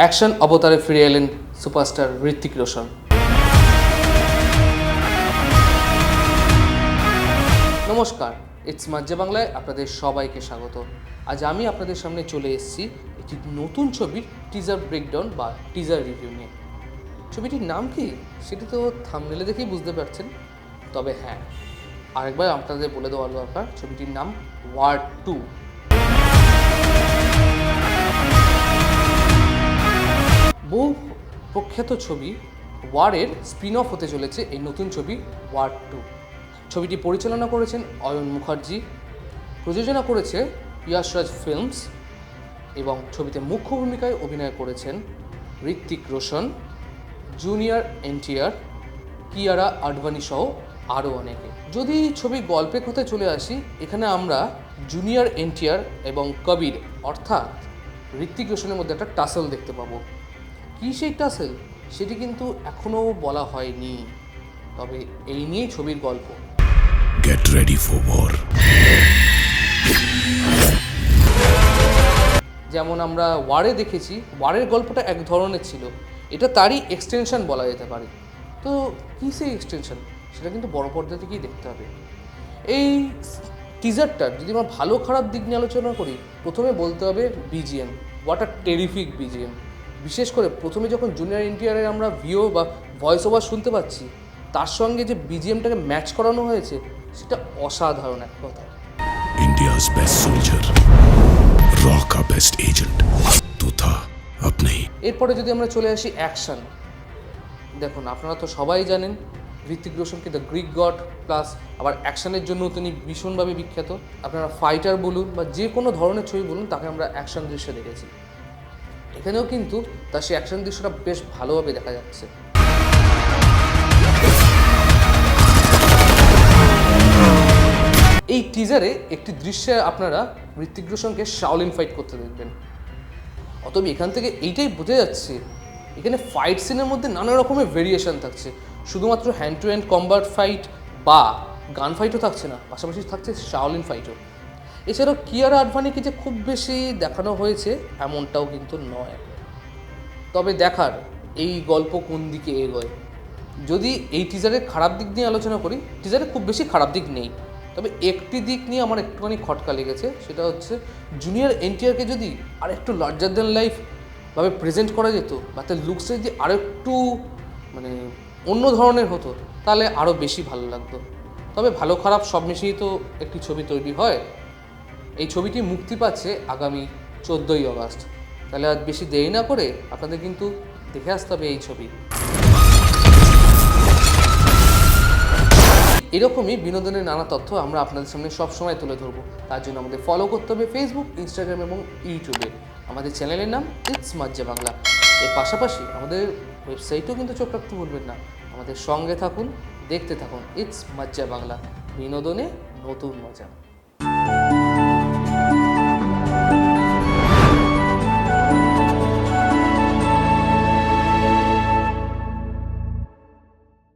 Action অবতারে ফিরে এলেন superstar Hrithik Roshan. নমস্কার ইটস মাজ্জা বাংলায় আপনাদের সবাইকে স্বাগত। আজ আমি আপনাদের সামনে চলে এসেছি একটি নতুন ছবির টিজার ব্রেকডাউন বা টিজার রিভিউ নিয়ে। ছবিটির নাম কি সেটি তো থামনেলে দেখেই বুঝতে পারছেন। তবে হ্যাঁ আরেকবার আপনাদের বলে দেওয়া দরকার, ছবিটির নাম ওয়ার টু প্রখ্যাত ছবি ওয়ারের স্পিন অফ হতে চলেছে এই নতুন ছবি ওয়ার টু। ছবিটি পরিচালনা করেছেন অয়ন মুখার্জি, প্রযোজনা করেছে ইয়াশরাজ ফিল্মস এবং ছবিতে মুখ্য ভূমিকায় অভিনয় করেছেন ঋত্বিক রোশন, জুনিয়র এনটিআর, কিয়ারা আডভানি সহ আরও অনেকে। যদি ছবি গল্পের কথায় চলে আসি, এখানে আমরা জুনিয়র এনটিআর এবং কবির অর্থাৎ ঋত্বিক রোশনের মধ্যে একটা টাসেল দেখতে পাবো। কী সেই টাসেল সেটি কিন্তু এখনও বলা হয়নি। তবে এই নিয়েই ছবির গল্প। Get ready for war. যেমন আমরা ওয়ারে দেখেছি ওয়ারের গল্পটা এক ধরনের ছিল। এটা তারই এক্সটেনশন বলা যেতে পারে। তো কী সেই এক্সটেনশন সেটা কিন্তু বড় পর্দা থেকেই দেখতে হবে। এই টিজারটার যদি আমরা ভালো খারাপ দিক নিয়ে আলোচনা করি প্রথমে বলতে হবে বিজিএম হোয়াট আর টেরিফিক বিজিএম বিশেষ করে প্রথমে যখন জুনিয়র এনটিআরের আমরা ভিও বা ভয়েস ওভার শুনতে পাচ্ছি তার সঙ্গে যে বিজিএমটাকে ম্যাচ করানো হয়েছে সেটা অসাধারণ এক কথা ইন্ডিয়াস বেস্ট সোলজার রক আ বেস্ট এজেন্ট তোতা আপনি। এরপরে যদি আমরা চলে আসি অ্যাকশন দেখুন আপনারা তো সবাই জানেন ঋত্বিক রোশনকে দ্য গ্রিক গড প্লাস আবার অ্যাকশনের জন্য তিনি ভীষণভাবে বিখ্যাত। আপনারা ফাইটার বলুন বা যে কোনো ধরনের ছবি বলুন তাকে আমরা অ্যাকশন দৃশ্যে দেখেছি। এখানেও কিন্তু তার সেই অ্যাকশন দৃশ্যটা বেশ ভালোভাবে দেখা যাচ্ছে। এই টিজারে একটি দৃশ্যে আপনারা ঋত্বিক রোশনকে শাওলিন ফাইট করতে দেখবেন। অতএব এখান থেকে এইটাই বোঝা যাচ্ছে, এখানে ফাইট সিনের মধ্যে নানা রকমের ভেরিয়েশন থাকছে। শুধুমাত্র hand to hand combat fight বা গান ফাইটও থাকছে না, পাশাপাশি থাকছে শাওলিন ফাইটও এছাড়াও কিয়ারা আডভানিকে যে খুব বেশি দেখানো হয়েছে, এমনটাও কিন্তু নয়। তবে দেখার এই গল্প কোন দিকে এগোয়? যদি এই টিজারের খারাপ দিক নিয়ে আলোচনা করি টিজারে খুব বেশি খারাপ দিক নেই। তবে একটি দিক নিয়ে আমার একটুখানি খটকা লেগেছে, সেটা হচ্ছে জুনিয়র এনটিআরকে যদি আর একটু লার্জার দ্যান লাইফ ভাবে প্রেজেন্ট করা যেত, বা তার লুকসে যদি আরও একটু মানে অন্য ধরনের হতো, তাহলে আরও বেশি ভালো লাগতো। তবে ভালো খারাপ সব মিশিয়েই তো একটি ছবি তৈরি হয়। এই ছবিটি মুক্তি পাচ্ছে আগামী চোদ্দোই আগস্ট তাহলে আর বেশি দেরি না করে আপনাদের কিন্তু দেখে আসতে হবে এই ছবি। এরকমই বিনোদনের নানা তথ্য আমরা আপনাদের সামনে সবসময় তুলে ধরবো। তার জন্য আমাদের ফলো করতে হবে ফেসবুক ইনস্টাগ্রাম এবং ইউটিউবে আমাদের চ্যানেলের নাম ইটস মাজ্জা বাংলা এর পাশাপাশি আমাদের ওয়েবসাইটও কিন্তু চোখ রাখতে ভুলবেন না। আমাদের সঙ্গে থাকুন, দেখতে থাকুন ইটস মাজ্জা বাংলা বিনোদনে নতুন মজা।